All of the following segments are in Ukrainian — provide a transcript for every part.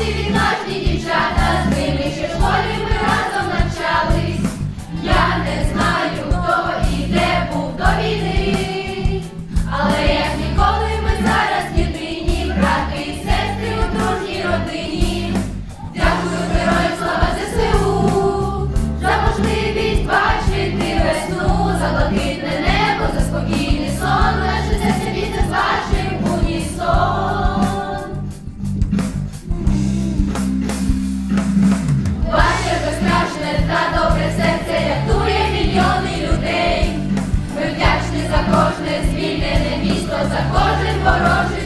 Вовсе ведь наш звільнене місто, за кожен ворожий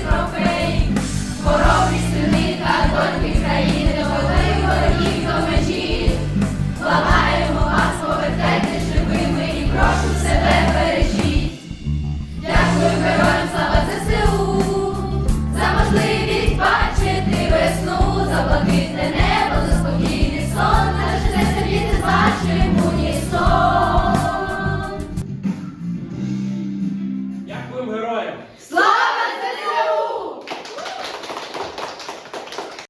Героям! Слава!